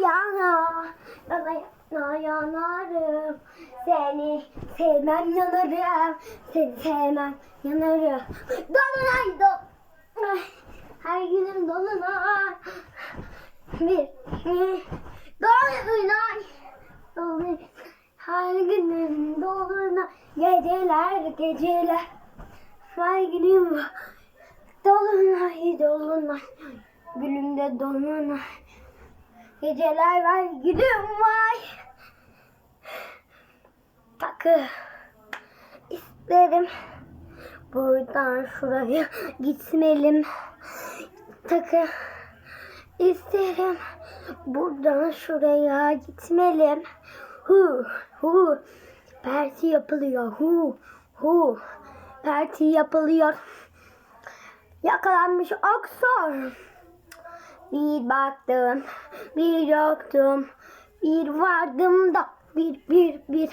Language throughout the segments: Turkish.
Yana, yana, yana, yanarım. Seni sevmem yanarım. Seni sevmem yanarım. Dolunay dolunay. Her günüm dolunay. Bir, dolunay. Dolunay. Her günüm dolunay. Geceler geceler. Her günüm dolunay dolunay. Gülümde dolunay. Geceler var, gülüm var. Takı isterim. Buradan şuraya gitmelim. Takı isterim. Buradan şuraya gitmelim. Hu hu. Parti yapılıyor. Hu hu. Parti yapılıyor. Yakalanmış aksor. Bir baktım, bir yoktum, bir vardım da bir bir bir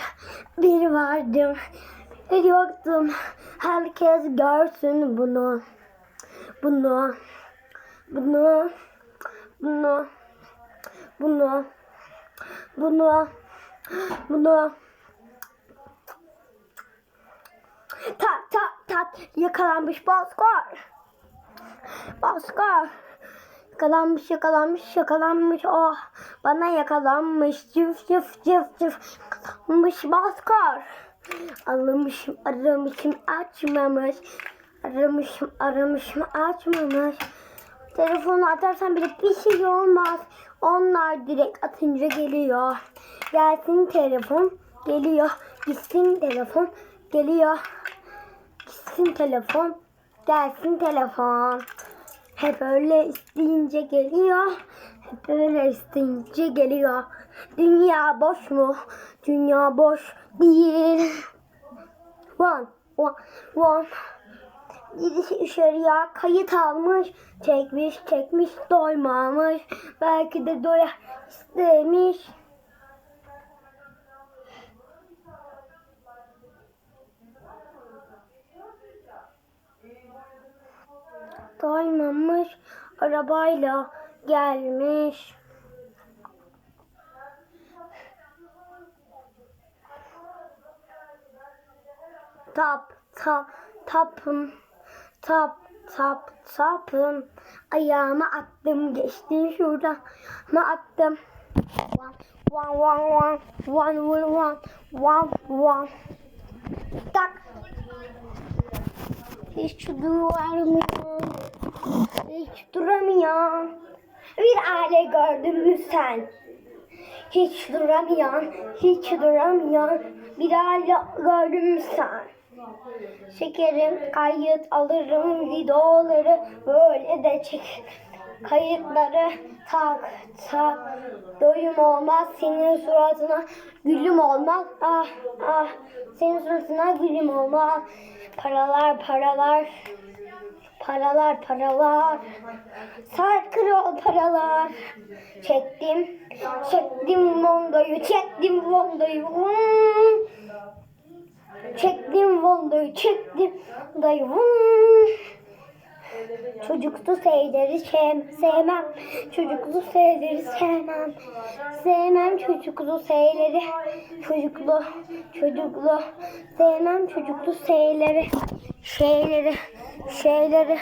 bir vardım, bir yoktum. Herkes görsün bunu, bunu, bunu, bunu, bunu, bunu, bunu. Tak tak tak yakalanmış Bozkır. Bozkır. Yakalanmış, yakalanmış, yakalanmış. Oh, bana yakalanmış. Cıf cıf cıf cıf. Yakalanmış Baskar. Aramışım, aramışım, açmamış. Aramışım, aramışım, açmamış. Telefonu atarsan bile bir şey olmaz. Onlar direkt atınca geliyor. Gelsin telefon, geliyor. Gitsin telefon, geliyor. Gitsin telefon, gelsin telefon. Hep öyle isteyince geliyor. Hep öyle isteyince geliyor. Dünya boş mu? Dünya boş değil. One, one, one. Birisi dışarıya kayıt almış. Çekmiş, çekmiş, doymamış. Belki de doya istemiş. Doymamış arabayla gelmiş. Tap tap tapım tap tap tapım ayağıma attım geçtim şuradan. Ma attım? One one one one one one one one. Tak hiç duramıyorum. Hiç duramıyorum. Bir aile gördün mü sen? Hiç duramıyorum. Hiç duramıyorum. Bir aile gördün mü sen? Şekerim kayıt alırım videoları böyle de çek. Kayıtları tak tak doyum olmaz senin suratına gülüm olmaz. Ah ah senin suratına gülüm olmaz. Paralar paralar paralar paralar. Sarkır ol paralar. Çektim çektim vondoyu çektim vondoyu. Hmm. çektim vondoyu çektim dayı hmm. Çocuklu şeyleri sev- sevmem. Çocuklu şeyleri sevmem. Sevmem çocuklu şeyleri. Çocuklu, çocuklu. Sevmem çocuklu şeyleri. Şeyleri, şeyleri.